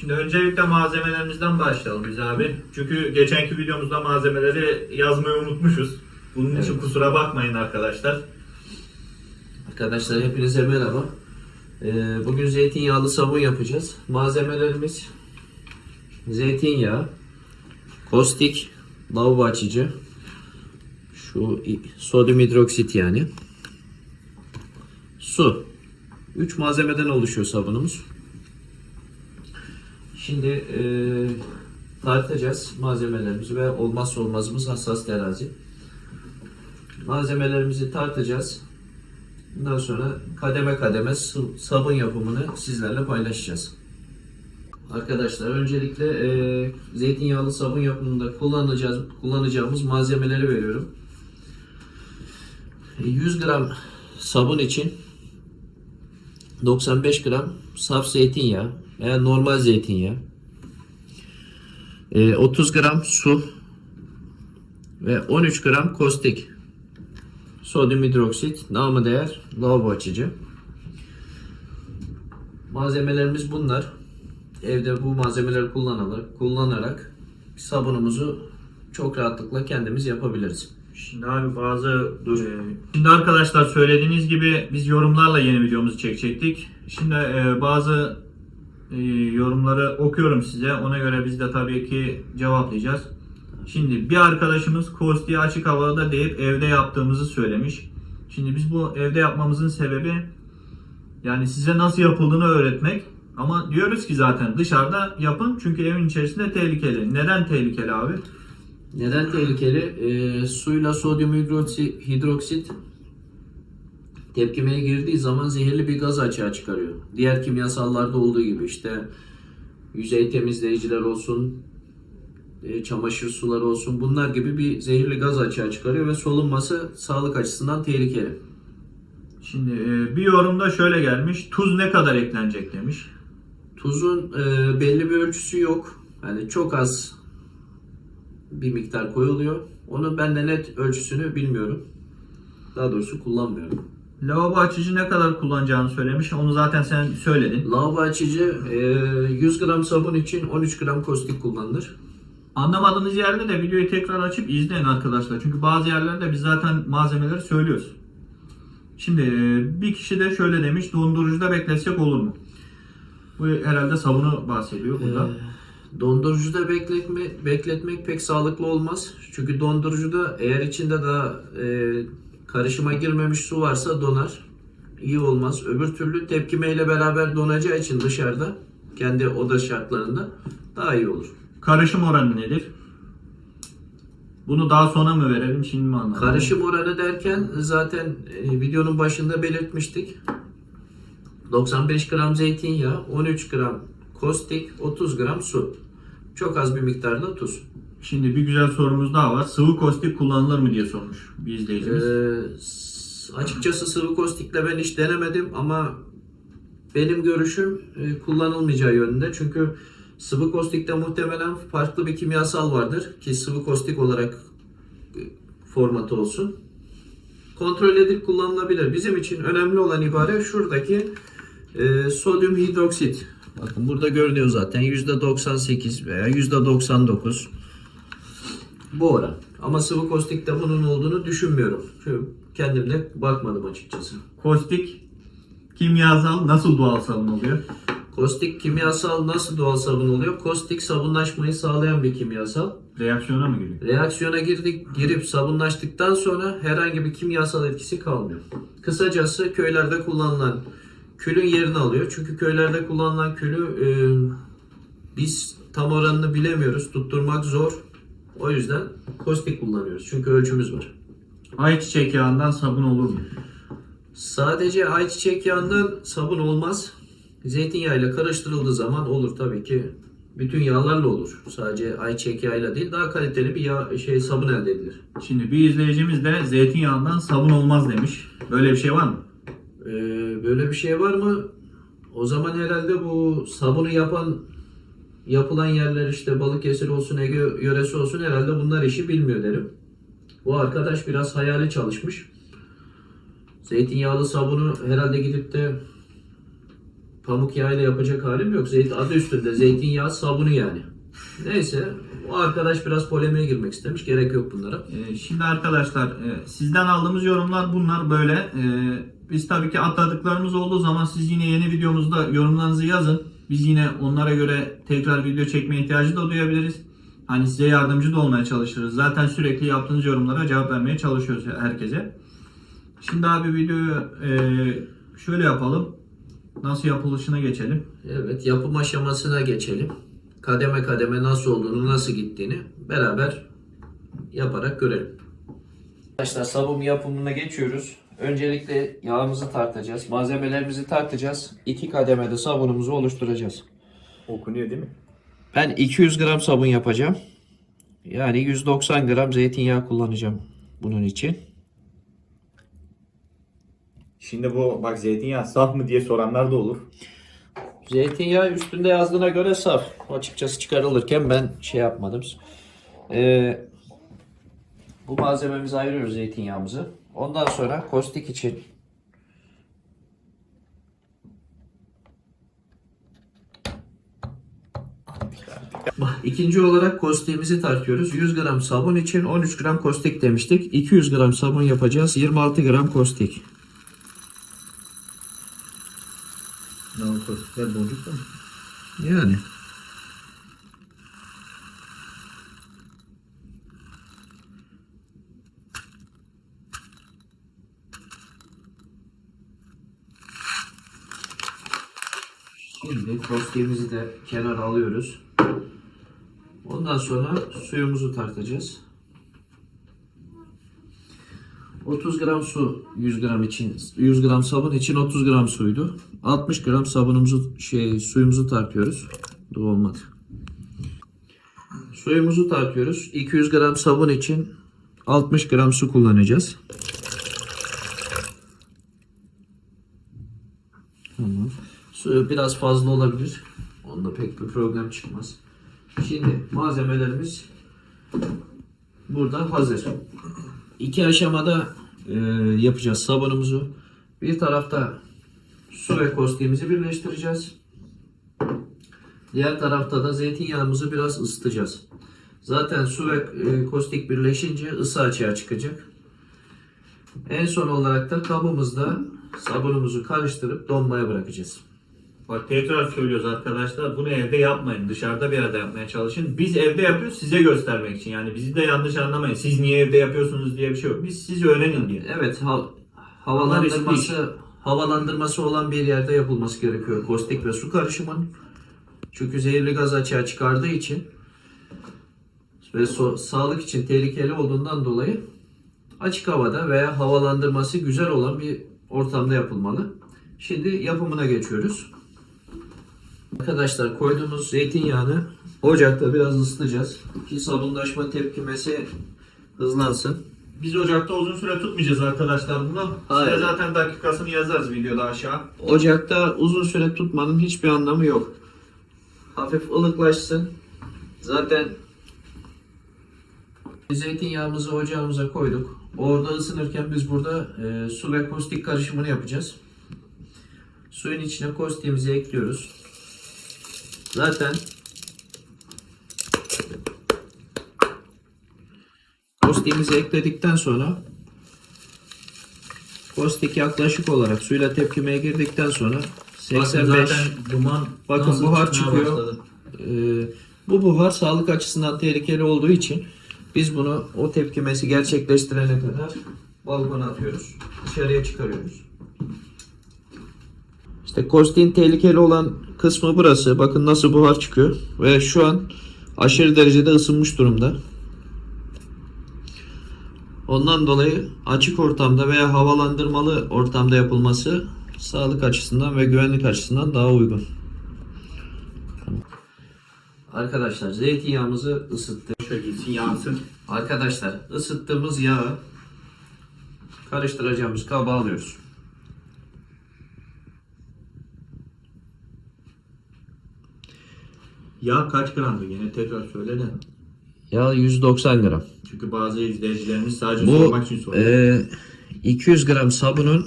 Şimdi öncelikle malzemelerimizden başlayalım biz abi. Çünkü geçenki videomuzda malzemeleri yazmayı unutmuşuz. Bunun için Evet. kusura bakmayın arkadaşlar. Arkadaşlar hepinize merhaba. Ee, bugün zeytinyağlı sabun yapacağız. Malzemelerimiz zeytinyağı, kostik, lavabo açıcı, şu sodyum hidroksit yani, su. Üç malzemeden oluşuyor sabunumuz. Şimdi e, tartacağız malzemelerimizi ve olmazsa olmazımız hassas terazi. Malzemelerimizi tartacağız. Bundan sonra kademe kademe sabun yapımını sizlerle paylaşacağız. Arkadaşlar öncelikle e, zeytinyağlı sabun yapımında kullanacağız kullanacağımız malzemeleri veriyorum. E, 100 gram sabun için 95 gram saf zeytinyağı veya normal zeytinyağı, e, 30 gram su ve 13 gram kostik sodyum hidroksit, namı değer lavabo açıcı. Malzemelerimiz bunlar. Evde bu malzemeleri kullanarak, kullanarak sabunumuzu çok rahatlıkla kendimiz yapabiliriz. Şimdi abi bazı e, Şimdi arkadaşlar söylediğiniz gibi biz yorumlarla yeni videomuzu çekecektik. Şimdi e, bazı e, yorumları okuyorum size. Ona göre biz de tabii ki cevaplayacağız. Şimdi bir arkadaşımız kostiği açık havada deyip evde yaptığımızı söylemiş. Şimdi biz bu evde yapmamızın sebebi yani size nasıl yapıldığını öğretmek. Ama diyoruz ki zaten dışarıda yapın çünkü evin içerisinde tehlikeli. Neden tehlikeli abi? Neden tehlikeli? Ee, suyla sodyum hidroksit, hidroksit tepkimeye girdiği zaman zehirli bir gaz açığa çıkarıyor. Diğer kimyasallarda olduğu gibi işte yüzey temizleyiciler olsun, e, çamaşır suları olsun bunlar gibi bir zehirli gaz açığa çıkarıyor ve solunması sağlık açısından tehlikeli. Şimdi e, bir yorumda şöyle gelmiş. Tuz ne kadar eklenecek demiş. Tuzun e, belli bir ölçüsü yok. Yani çok az bir miktar koyuluyor. Onun ben de net ölçüsünü bilmiyorum. Daha doğrusu kullanmıyorum. Lavabo açıcı ne kadar kullanacağını söylemiş. Onu zaten sen söyledin. Lavabo açıcı e, 100 gram sabun için 13 gram kostik kullanılır. Anlamadığınız yerde de videoyu tekrar açıp izleyin arkadaşlar. Çünkü bazı yerlerde biz zaten malzemeleri söylüyoruz. Şimdi e, bir kişi de şöyle demiş. Dondurucuda bekletsek olur mu? Bu herhalde sabunu bahsediyor burada. Ee, Dondurucuda bekletme, bekletmek pek sağlıklı olmaz. Çünkü dondurucuda eğer içinde daha e, karışıma girmemiş su varsa donar. İyi olmaz. Öbür türlü tepkimeyle beraber donacağı için dışarıda kendi oda şartlarında daha iyi olur. Karışım oranı nedir? Bunu daha sonra mı verelim şimdi mi anladım? Karışım oranı derken zaten e, videonun başında belirtmiştik. 95 gram zeytinyağı, 13 gram kostik, 30 gram su. Çok az bir miktarda tuz. Şimdi bir güzel sorumuz daha var. Sıvı kostik kullanılır mı diye sormuş bir izleyicimiz. Ee, açıkçası sıvı kostikle ben hiç denemedim ama benim görüşüm e, kullanılmayacağı yönünde. Çünkü sıvı kostikte muhtemelen farklı bir kimyasal vardır ki sıvı kostik olarak e, formatı olsun. Kontrol edip kullanılabilir. Bizim için önemli olan ibare şuradaki e, sodyum hidroksit. Bakın burada görünüyor zaten %98 veya %99 bu oran. Ama sıvı kostikte bunun olduğunu düşünmüyorum. Çünkü kendim de bakmadım açıkçası. Kostik kimyasal nasıl doğal sabun oluyor? Kostik kimyasal nasıl doğal sabun oluyor? Kostik sabunlaşmayı sağlayan bir kimyasal. Reaksiyona mı giriyor? Reaksiyona girdik, girip sabunlaştıktan sonra herhangi bir kimyasal etkisi kalmıyor. Kısacası köylerde kullanılan külün yerini alıyor. Çünkü köylerde kullanılan külü e, biz tam oranını bilemiyoruz. Tutturmak zor. O yüzden kostik kullanıyoruz. Çünkü ölçümüz var. Ayçiçek yağından sabun olur mu? Sadece ayçiçek yağından sabun olmaz. Zeytinyağıyla karıştırıldığı zaman olur tabii ki. Bütün yağlarla olur. Sadece ayçiçek yağıyla değil daha kaliteli bir yağ şey sabun elde edilir. Şimdi bir izleyicimiz de zeytinyağından sabun olmaz demiş. Böyle bir şey var mı? Ee, böyle bir şey var mı? O zaman herhalde bu sabunu yapan yapılan yerler işte Balıkesir olsun Ege yöresi olsun herhalde bunlar işi bilmiyor derim. Bu arkadaş biraz hayali çalışmış. Zeytinyağlı sabunu herhalde gidip de pamuk yağıyla yapacak halim yok. Zeytin adı üstünde zeytinyağı sabunu yani. Neyse o arkadaş biraz polemiğe girmek istemiş. Gerek yok bunlara. Ee, Şimdi arkadaşlar e, sizden aldığımız yorumlar bunlar böyle. Ee, Biz tabii ki atladıklarımız olduğu zaman siz yine yeni videomuzda yorumlarınızı yazın. Biz yine onlara göre tekrar video çekme ihtiyacı da duyabiliriz. Hani size yardımcı da olmaya çalışırız. Zaten sürekli yaptığınız yorumlara cevap vermeye çalışıyoruz herkese. Şimdi abi videoyu e, şöyle yapalım. Nasıl yapılışına geçelim. Evet yapım aşamasına geçelim. Kademe kademe nasıl olduğunu, nasıl gittiğini beraber yaparak görelim. Arkadaşlar sabun yapımına geçiyoruz. Öncelikle yağımızı tartacağız. Malzemelerimizi tartacağız. İki kademede sabunumuzu oluşturacağız. Okunuyor değil mi? Ben 200 gram sabun yapacağım. Yani 190 gram zeytinyağı kullanacağım bunun için. Şimdi bu bak zeytinyağı saf mı diye soranlar da olur. Zeytinyağı üstünde yazdığına göre saf. Açıkçası çıkarılırken ben şey yapmadım. Ee, bu malzememizi ayırıyoruz zeytinyağımızı. Ondan sonra kostik için İkinci olarak kostiğimizi tartıyoruz. 100 gram sabun için 13 gram kostik demiştik. 200 gram sabun yapacağız. 26 gram kostik. boncuk da mı? Yani. Şimdi kostiğimizi de kenara alıyoruz. Ondan sonra suyumuzu tartacağız. 30 gram su 100 gram için 100 gram sabun için 30 gram suydu. 60 gram sabunumuzu şey suyumuzu tartıyoruz. Dur olmadı. Suyumuzu tartıyoruz. 200 gram sabun için 60 gram su kullanacağız. Tamam. Su biraz fazla olabilir. Onda pek bir problem çıkmaz. Şimdi malzemelerimiz burada hazır. İki aşamada e, yapacağız sabunumuzu. Bir tarafta su ve kostiğimizi birleştireceğiz. Diğer tarafta da zeytinyağımızı biraz ısıtacağız. Zaten su ve e, kostik birleşince ısı açığa çıkacak. En son olarak da kabımızda sabunumuzu karıştırıp donmaya bırakacağız. Bak tekrar söylüyoruz arkadaşlar bunu evde yapmayın. Dışarıda bir yerde yapmaya çalışın. Biz evde yapıyoruz size göstermek için. Yani bizi de yanlış anlamayın. Siz niye evde yapıyorsunuz diye bir şey yok. Biz siz öğrenin diye. Evet, ha- havalandırması havalandırması olan bir yerde yapılması gerekiyor. Kostik ve su karışımının. Çünkü zehirli gaz açığa çıkardığı için ve so- sağlık için tehlikeli olduğundan dolayı açık havada veya havalandırması güzel olan bir ortamda yapılmalı. Şimdi yapımına geçiyoruz. Arkadaşlar koyduğumuz zeytinyağını ocakta biraz ısıtacağız ki sabunlaşma tepkimesi hızlansın. Biz ocakta uzun süre tutmayacağız arkadaşlar bunu. Hayır. Size zaten dakikasını yazarız videoda aşağı. Ocakta uzun süre tutmanın hiçbir anlamı yok. Hafif ılıklaşsın. Zaten zeytinyağımızı ocağımıza koyduk. Orada ısınırken biz burada e, su ve kostik karışımını yapacağız. Suyun içine kostiğimizi ekliyoruz. Zaten kostiğimizi ekledikten sonra Kostik yaklaşık olarak suyla tepkimeye girdikten sonra 85 Bakın zaten duman Bakın buhar çıkıyor. başladı. Ee, bu buhar sağlık açısından tehlikeli olduğu için biz bunu o tepkimesi gerçekleştirene kadar balkona atıyoruz. Dışarıya çıkarıyoruz. İşte kostiğin tehlikeli olan kısmı burası. Bakın nasıl buhar çıkıyor. Ve şu an aşırı derecede ısınmış durumda. Ondan dolayı açık ortamda veya havalandırmalı ortamda yapılması sağlık açısından ve güvenlik açısından daha uygun. Arkadaşlar zeytinyağımızı ısıttık. Şöyle gitsin yansın. Arkadaşlar ısıttığımız yağı karıştıracağımız kaba alıyoruz. Yağ kaç gramdı yine tekrar söyle de. Yağ 190 gram. Çünkü bazı izleyicilerimiz sadece Bu sormak için soruyor. e, 200 gram sabunun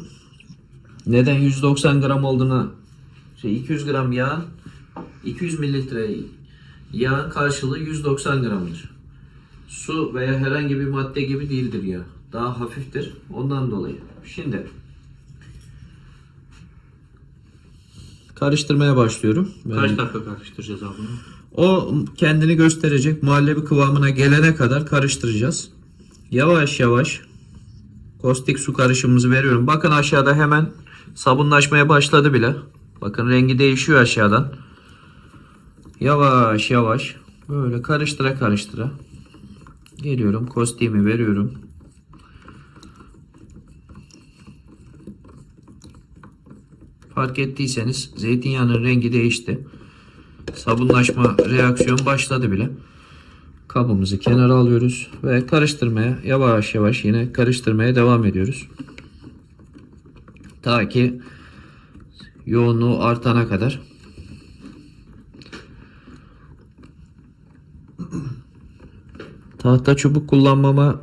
neden 190 gram olduğuna şey 200 gram yağ 200 mililitre yağın karşılığı 190 gramdır. Su veya herhangi bir madde gibi değildir yağ. Daha hafiftir. Ondan dolayı. Şimdi karıştırmaya başlıyorum. Ben- dakika karıştıracağız abi o kendini gösterecek muhallebi kıvamına gelene kadar karıştıracağız. Yavaş yavaş kostik su karışımımızı veriyorum. Bakın aşağıda hemen sabunlaşmaya başladı bile. Bakın rengi değişiyor aşağıdan. Yavaş yavaş böyle karıştıra karıştıra geliyorum. Kostiğimi veriyorum. Fark ettiyseniz zeytinyağının rengi değişti. Sabunlaşma reaksiyon başladı bile. Kabımızı kenara alıyoruz ve karıştırmaya yavaş yavaş yine karıştırmaya devam ediyoruz. Ta ki yoğunluğu artana kadar. Tahta çubuk kullanmama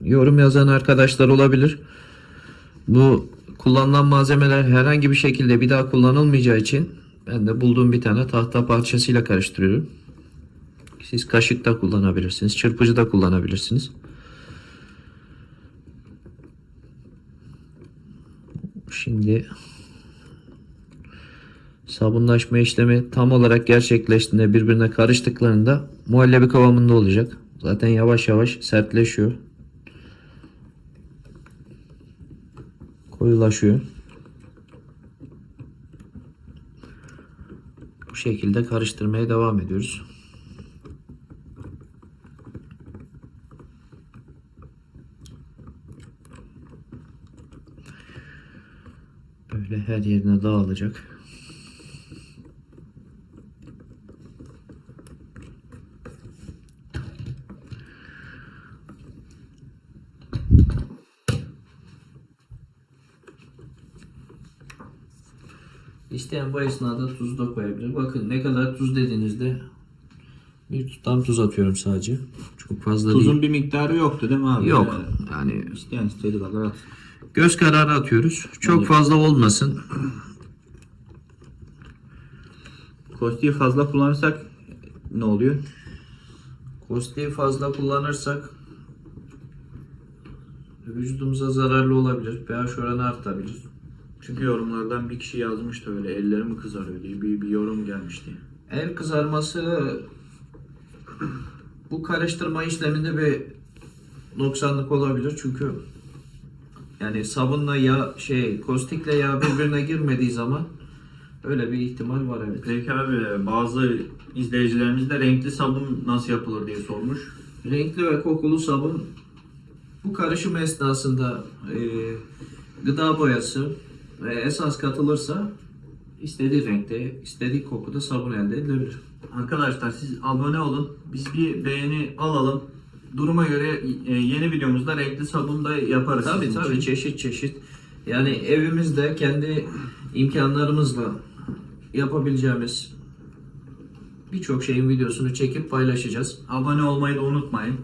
yorum yazan arkadaşlar olabilir. Bu kullanılan malzemeler herhangi bir şekilde bir daha kullanılmayacağı için ben de bulduğum bir tane tahta parçasıyla karıştırıyorum. Siz kaşık da kullanabilirsiniz, çırpıcı da kullanabilirsiniz. Şimdi sabunlaşma işlemi tam olarak gerçekleştiğinde birbirine karıştıklarında muhallebi kıvamında olacak. Zaten yavaş yavaş sertleşiyor. Koyulaşıyor. Bu şekilde karıştırmaya devam ediyoruz. Böyle her yerine dağılacak. İsteyen bu esnada tuz da koyabilir. Bakın ne kadar tuz dediğinizde bir tutam tuz atıyorum sadece. Çok fazla değil. Tuzun bir miktarı yoktu değil mi abi? Yok. Yani İsteyen istediği kadar at. göz kararı atıyoruz. Çok fazla olmasın. Kostiği fazla kullanırsak ne oluyor? Kostiği fazla kullanırsak vücudumuza zararlı olabilir. pH oranı artabilir. Çünkü yorumlardan bir kişi yazmıştı öyle ellerim kızarıyor diye bir, bir yorum gelmişti. El kızarması bu karıştırma işleminde bir noksanlık olabilir çünkü yani sabunla yağ şey kostikle yağ birbirine girmediği zaman öyle bir ihtimal var evet. Peki abi bazı izleyicilerimiz de renkli sabun nasıl yapılır diye sormuş. Renkli ve kokulu sabun bu karışım esnasında e, gıda boyası ve esas katılırsa istediği renkte, istediği kokuda sabun elde edilebilir. Arkadaşlar siz abone olun. Biz bir beğeni alalım. Duruma göre e, yeni videomuzda renkli sabun da yaparız. Tabii tabii için. çeşit çeşit. Yani evimizde kendi imkanlarımızla yapabileceğimiz birçok şeyin videosunu çekip paylaşacağız. Abone olmayı da unutmayın.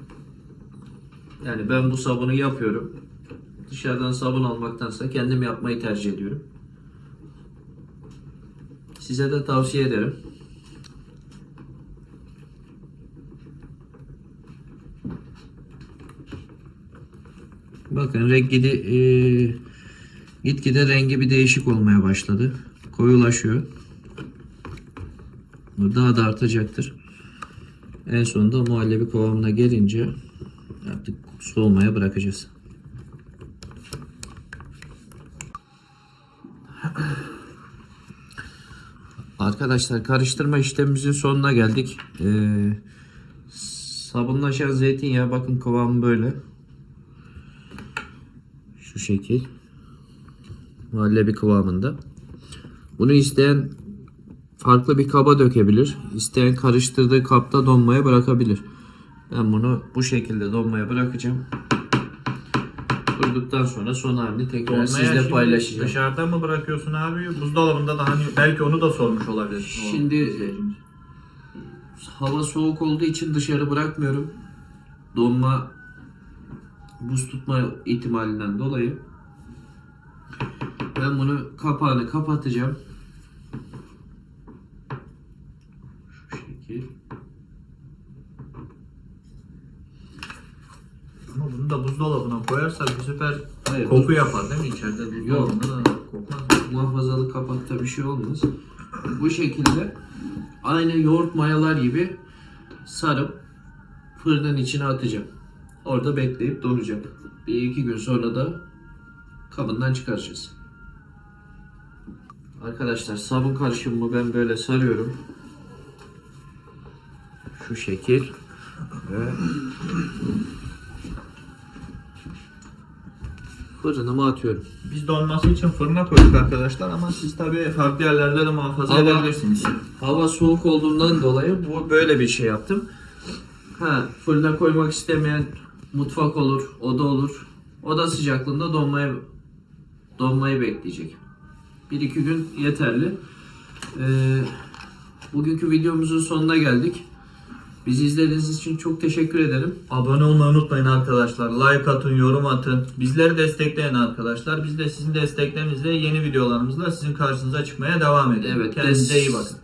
Yani ben bu sabunu yapıyorum. Dışarıdan sabun almaktansa kendim yapmayı tercih ediyorum. Size de tavsiye ederim. Bakın rengi de, e, gitgide rengi bir değişik olmaya başladı. Koyulaşıyor. Bu daha da artacaktır. En sonunda muhallebi kıvamına gelince artık soğumaya bırakacağız. Arkadaşlar karıştırma işlemimizin sonuna geldik. Ee, sabunlaşan zeytinyağı bakın kıvamı böyle. Şu şekil. Muhallebi kıvamında. Bunu isteyen farklı bir kaba dökebilir. İsteyen karıştırdığı kapta donmaya bırakabilir. Ben bunu bu şekilde donmaya bırakacağım oturduktan sonra son halini tekrar Dolmaya sizle paylaşacağım. Dışarıda mı bırakıyorsun abi? Buzdolabında da hani belki onu da sormuş olabilir. Şimdi e, hava soğuk olduğu için dışarı bırakmıyorum. Donma buz tutma ihtimalinden dolayı ben bunu kapağını kapatacağım. Şu şekil. Bunu da buzdolabına koyarsak bu sefer Hayır, koku yapar değil mi içeride? Buzdolabında da kokmaz. muhafazalı kapakta bir şey olmaz. Bu şekilde aynı yoğurt mayalar gibi sarıp fırının içine atacağım. Orada bekleyip donacak. Bir iki gün sonra da kabından çıkaracağız. Arkadaşlar sabun karışımımı ben böyle sarıyorum. Şu şekil. Ve fırınıma atıyorum. Biz donması için fırına koyduk arkadaşlar ama siz tabii farklı yerlerde de muhafaza Ama- edebilirsiniz. Hava soğuk olduğundan dolayı bu böyle bir şey yaptım. Ha, fırına koymak istemeyen mutfak olur, oda olur. Oda sıcaklığında donmayı donmayı bekleyecek. 1-2 gün yeterli. Ee, bugünkü videomuzun sonuna geldik. Bizi izlediğiniz için çok teşekkür ederim. Abone olmayı unutmayın arkadaşlar. Like atın, yorum atın. Bizleri destekleyin arkadaşlar. Biz de sizin desteklerinizle yeni videolarımızla sizin karşınıza çıkmaya devam edelim. Evet, Kendinize iyi bakın.